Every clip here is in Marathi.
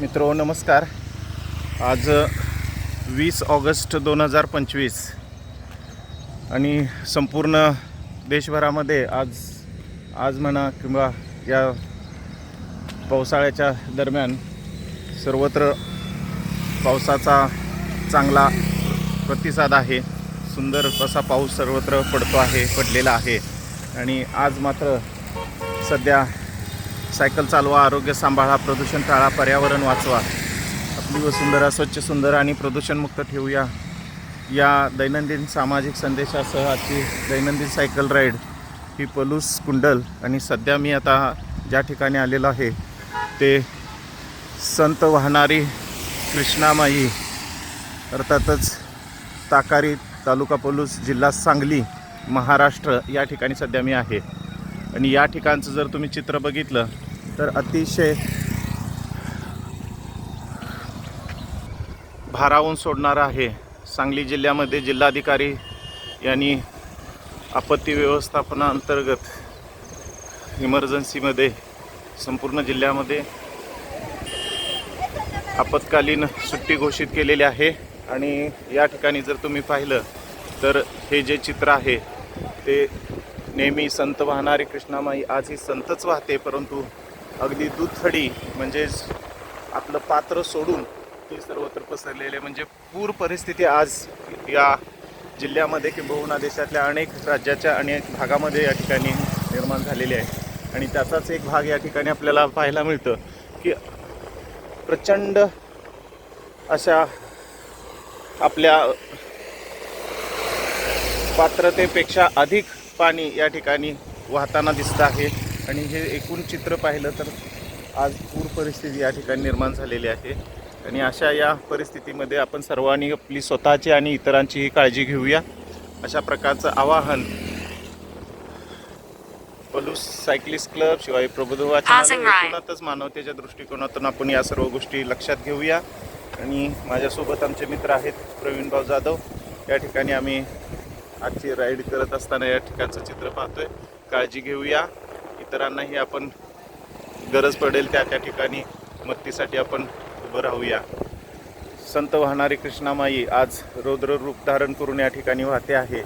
मित्रो नमस्कार. आज वीस ऑगस्ट दोन हजार पंचवीस. आणि संपूर्ण देशभरामध्ये आज आज म्हणा किंवा या पावसाळ्याच्या दरम्यान सर्वत्र पावसाचा चांगला प्रतिसाद आहे. सुंदर असा पाऊस सर्वत्र पडतो आहे पडलेला आहे. आणि आज मात्र सध्या सायकल चालवा आरोग्य सांभाळा प्रदूषण टाळा पर्यावरण वाचवा. आपली वसुंधरा स्वच्छ सुंदर आणि प्रदूषणमुक्त ठेवूया. या दैनंदिन सामाजिक संदेशासह आजची दैनंदिन सायकल राईड ही पलूस कुंडल आणि सध्या मी आता ज्या ठिकाणी आलेलो आहे ते संत वाहणारी कृष्णामाई अर्थातच ताकारी तालुका पलूस जिल्हा सांगली महाराष्ट्र या ठिकाणी सध्या मी आहे. आणि या ठिकाणचं जर तुम्ही चित्र बघितलं तर अतिशय भारावून सोडणारं आहे. सांगली जिल्ह्यामध्ये जिल्हाधिकारी यांनी आपत्ती व्यवस्थापनाअंतर्गत इमर्जन्सीमध्ये संपूर्ण जिल्ह्यामध्ये आपत्कालीन सुट्टी घोषित केलेली आहे. आणि या ठिकाणी जर तुम्ही पाहिलं तर हे जे चित्र आहे ते नेहमी संत वाहणारी कृष्णामाई आज ही संतच वाहते परंतु अगदी दुथडी म्हणजेच आपलं पात्र सोडून ते सर्वत्र पसरलेले म्हणजे पूर परिस्थिती आज या जिल्ह्यामध्ये किंबहुना देशातल्या अनेक राज्याच्या अनेक भागामध्ये या ठिकाणी निर्माण झालेली आहे. आणि त्याचाच एक भाग या ठिकाणी आपल्याला पाहायला मिळतं की प्रचंड अशा आपल्या पात्रतेपेक्षा अधिक पाणी या ठिकाणी वाहताना दिसतं आहे. आणि हे एकूण चित्र पाहिलं तर आज पूर परिस्थिती या ठिकाणी निर्माण झालेली आहे. आणि अशा या परिस्थितीमध्ये आपण सर्वांनी आपली स्वतःची आणि इतरांचीही काळजी घेऊया. अशा प्रकारचं आवाहन पलूस सायकलिस्ट क्लब शिवाय प्रबोध वाचनालय Passing right. एकूणातच मानवतेच्या दृष्टिकोनातून आपण या सर्व गोष्टी लक्षात घेऊया. आणि माझ्यासोबत आमचे मित्र आहेत प्रवीण भाऊ जाधव. या ठिकाणी आम्ही आजची राईड करत असताना या ठिकाणचं चित्र पाहतोय. काळजी घेऊया. इतरांनाही आपण गरज पडेल त्या त्या ठिकाणी मदतीसाठी आपण उभं राहूया. संत वाहणारी कृष्णामाई आज रौद्र रूप धारण करून या ठिकाणी वाहते आहे.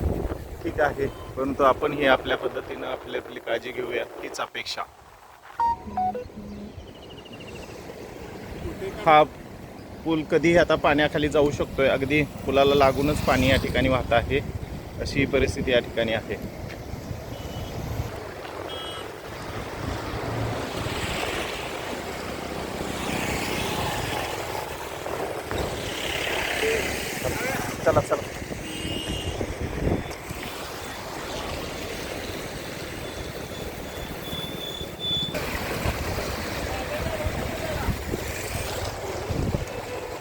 ठीक आहे परंतु आपणही आपल्या पद्धतीनं आपली आपली काळजी घेऊया हीच अपेक्षा. हा पूल कधीही आता पाण्याखाली जाऊ शकतोय. अगदी पुलाला लागूनच पाणी या ठिकाणी वाहत आहे. अशी ही परिस्थिती या ठिकाणी आहे. चला चला.